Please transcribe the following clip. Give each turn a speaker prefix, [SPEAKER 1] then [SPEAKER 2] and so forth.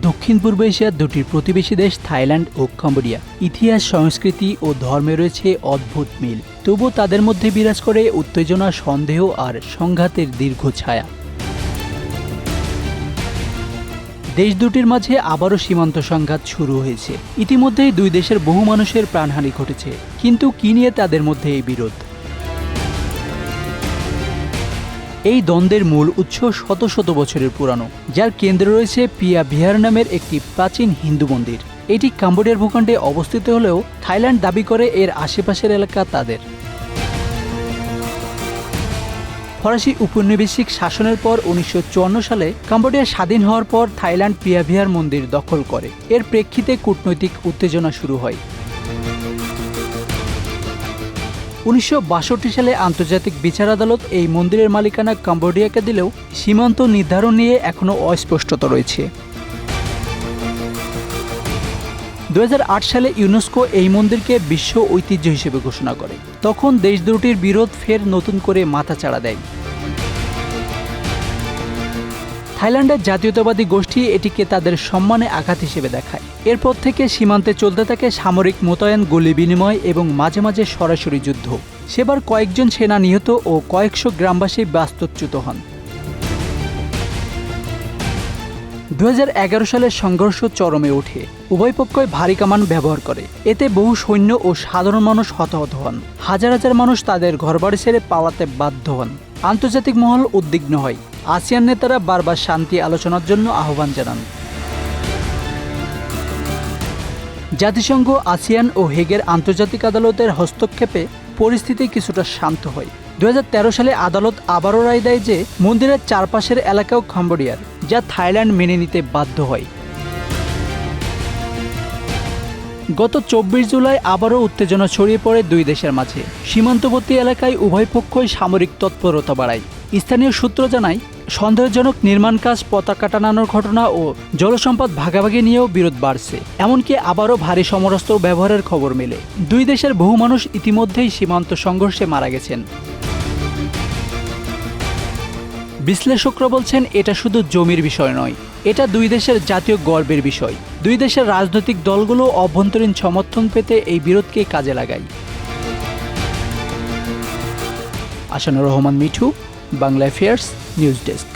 [SPEAKER 1] দক্ষিণ পূর্ব এশিয়ার দুটি প্রতিবেশী দেশ থাইল্যান্ড ও কম্বোডিয়া। ইতিহাস, সংস্কৃতি ও ধর্মে রয়েছে অদ্ভুত মিল। তবু তাদের মধ্যে বিরাজ করে উত্তেজনা, সন্দেহ আর সংঘাতের দীর্ঘ ছায়া। দেশ দুটির মাঝে আবারও সীমান্ত সংঘাত শুরু হয়েছে। ইতিমধ্যেই দুই দেশের বহু মানুষের প্রাণহানি ঘটেছে। কিন্তু কি নিয়ে তাদের মধ্যে এই বিরোধ? এই দ্বন্দ্বের মূল উৎস শত শত বছরের পুরানো, যার কেন্দ্রে রয়েছে পিয়া বিহার নামের একটি প্রাচীন হিন্দু মন্দির। এটি কাম্বোডিয়ার ভূখণ্ডে অবস্থিত হলেও থাইল্যান্ড দাবি করে এর আশেপাশের এলাকা তাদের। ফরাসি উপনিবেশিক শাসনের পর উনিশশো চুয়ান্ন সালে কাম্বোডিয়া স্বাধীন হওয়ার পর থাইল্যান্ড পিয়াভিয়ার মন্দির দখল করে। এর প্রেক্ষিতে কূটনৈতিক উত্তেজনা শুরু হয়। উনিশশো বাষট্টি সালে আন্তর্জাতিক বিচার আদালত এই মন্দিরের মালিকানা কাম্বোডিয়াকে দিলেও সীমান্ত নির্ধারণ নিয়ে এখনও অস্পষ্টতা রয়েছে। দু হাজার আট সালে ইউনেস্কো এই মন্দিরকে বিশ্ব ঐতিহ্য হিসেবে ঘোষণা করে। তখন দেশ দুটির বিরোধ ফের নতুন করে মাথা চাড়া দেয়। থাইল্যান্ডের জাতীয়তাবাদী গোষ্ঠী এটিকে তাদের সম্মানে আঘাত হিসেবে দেখায়। এরপর থেকে সীমান্তে চলতে থাকে সামরিক মোতায়েন, গুলি বিনিময় এবং মাঝে মাঝে সরাসরি যুদ্ধ। সেবার কয়েকজন সেনা নিহত ও কয়েকশো গ্রামবাসী বাস্তুচ্যুত হন। দু হাজার এগারো সালে সংঘর্ষ চরমে ওঠে। উভয় পক্ষই ভারী কামান ব্যবহার করে। এতে বহু সৈন্য ও সাধারণ মানুষ হতাহত হন। হাজার হাজার মানুষ তাদের ঘরবাড়ি ছেড়ে পালাতে বাধ্য হন। আন্তর্জাতিক মহল উদ্বিগ্ন হয়। আসিয়ান নেতারা বারবার শান্তি আলোচনার জন্য আহ্বান জানান। জাতিসংঘ, আসিয়ান ও হেগের আন্তর্জাতিক আদালতের হস্তক্ষেপে পরিস্থিতি কিছুটা শান্ত হয়। দু হাজার তেরো সালে আদালত আবারও রায় দেয় যে, মন্দিরের চারপাশের এলাকাও কম্বোডিয়ার যা থাইল্যান্ড মেনে নিতে বাধ্য হয়। গত চব্বিশ জুলাই আবারও উত্তেজনা ছড়িয়ে পড়ে দুই দেশের মাঝে। সীমান্তবর্তী এলাকায় উভয় পক্ষই সামরিক তৎপরতা বাড়ায়। স্থানীয় সূত্র জানায়, সন্দেহজনক নির্মাণ কাজ, পতাকা টানানোর ঘটনা ও জলসম্পদ ভাগাভাগি নিয়েও বিরোধ বাড়ছে। এমনকি আবারও ভারী সমরাস্ত্র ব্যবহারের খবর মেলে। দুই দেশের বহু মানুষ ইতিমধ্যেই সীমান্ত সংঘর্ষে মারা গেছেন। বিশ্লেষকরা বলছেন এটা শুধু জমির বিষয় নয়, এটা দুই দেশের জাতীয় গর্বের বিষয়। দুই দেশের রাজনৈতিক দলগুলো অভ্যন্তরীণ সমর্থন পেতে এই বিরোধকে কাজে লাগায়। Asanur Rahman Mithu, Bangla affairs news desk.